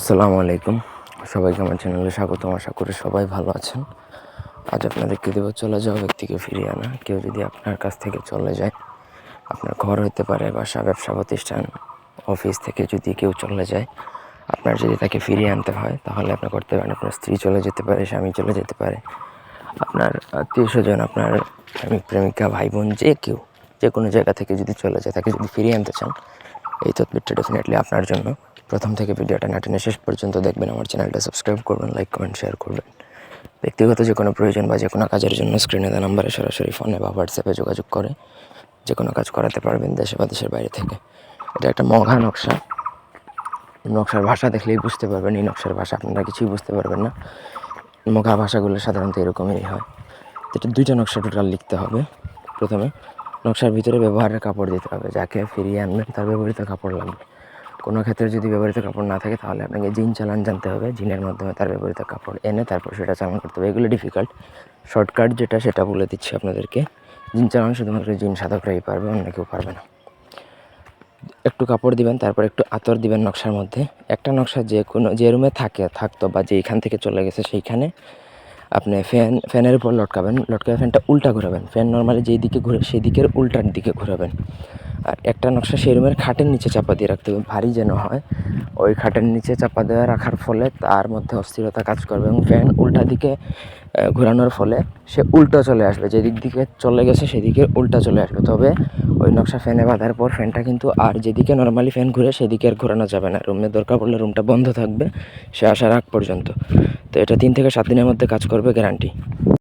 আসসালামু আলাইকুম। সবাইকে আমার চ্যানেলে স্বাগতম। আশা করি সবাই ভালো আছেন। আজ আপনাদেরকে দেবো চলে যাওয়া ব্যক্তিকে ফিরিয়ে আনা। কেউ যদি আপনার কাছ থেকে চলে যায়, আপনার ঘর হতে পারে, বাসা, ব্যবসা প্রতিষ্ঠান, অফিস থেকে যদি কেউ চলে যায়, আপনার যদি তাকে ফিরিয়ে আনতে হয়, তাহলে আপনি করতে পারেন আপনার স্ত্রী চলে যেতে পারে, স্বামী চলে যেতে পারে। আপনার আত্মীয় স্বজন আপনার প্রেমিক প্রেমিকা ভাই বোন যে কেউ, যে কোনো জায়গা থেকে যদি চলে যায়, তাকে যদি ফিরিয়ে আনতে চান এই তদবিরটা ডেফিনেটলি আপনার জন্য। প্রথম থেকে ভিডিওটা না টেনে শেষ পর্যন্ত দেখবেন, আমার চ্যানেলটা সাবস্ক্রাইব করবেন লাইক কমেন্ট শেয়ার করবেন। ব্যক্তিগত যে কোনো প্রয়োজন বা যে কোনো কাজের জন্য স্ক্রিনে দেওয়া নাম্বারে সরাসরি ফোনে বা হোয়াটসঅ্যাপে যোগাযোগ করে, যে কোনো কাজ করাতে পারবেন দেশে বা দেশের বাইরে থেকে। এটা একটা মঘা নকশা। নকশার ভাষা দেখলেই বুঝতে পারবেন, এই নকশার ভাষা আপনারা কিছুই বুঝতে পারবেন না। মঘা ভাষাগুলো সাধারণত এরকমই হয়। এটা দুইটা নকশা টোটাল লিখতে হবে প্রথমে। নকশার ভিতরে ব্যবহারের কাপড় দিতে হবে। যাকে ফিরিয়ে আনবেন তার ব্যবহৃত কাপড় লাগবে। কোনো ক্ষেত্রে যদি ব্যবহৃত কাপড় না থাকে তাহলে আপনাকে জিন চালান জানতে হবে। জিনের মাধ্যমে তার ব্যবহৃত কাপড় এনে তারপর সেটা চালান করতে হবে। এগুলো ডিফিকাল্ট শর্টকাট যেটা সেটা বলে দিচ্ছি আপনাদেরকে। জিন চালান শুধুমাত্র জিন সাধকরাই পারবে, অন্য কেউ পারবে না। একটু কাপড় দিবেন, তারপর একটু আতর দিবেন নকশার মধ্যে। একটা নকশা যে কোনো, যে রুমে থাকে, থাকতো বা যেইখান থেকে চলে গেছে সেইখানে আপনি ফ্যান, ফ্যানের উপর লটকাবেন লটকাবে ফ্যানটা উল্টা ঘোরাবেন। ফ্যান নর্মালি যেই দিকে ঘুরে, সেই দিকের উল্টার দিকে ঘোরাবেন। আর একটা নকশা সেই রুমের খাটের নিচে চাপা দিয়ে রাখতে হবে, ভারী যেন হয়। ওই খাটের নিচে চাপা দেওয়া রাখার ফলে তার মধ্যে অস্থিরতা কাজ করবে এবং ফ্যান উল্টা দিকে ঘোরানোর ফলে সে উল্টো চলে আসবে। যেদিক দিকে চলে গেছে সেদিকে উল্টা চলে আসবে। তবে ওই নকশা ফ্যানে বাঁধার পর ফ্যানটা কিন্তু আর যেদিকে নর্মালি ফ্যান ঘুরে, সেদিকে আর ঘোরানো যাবে না। রুমের দরকার পড়লে রুমটা বন্ধ থাকবে, সে আসার আগ পর্যন্ত। এটা তিন থেকে সাত দিনের মধ্যে কাজ করবে গ্যারান্টি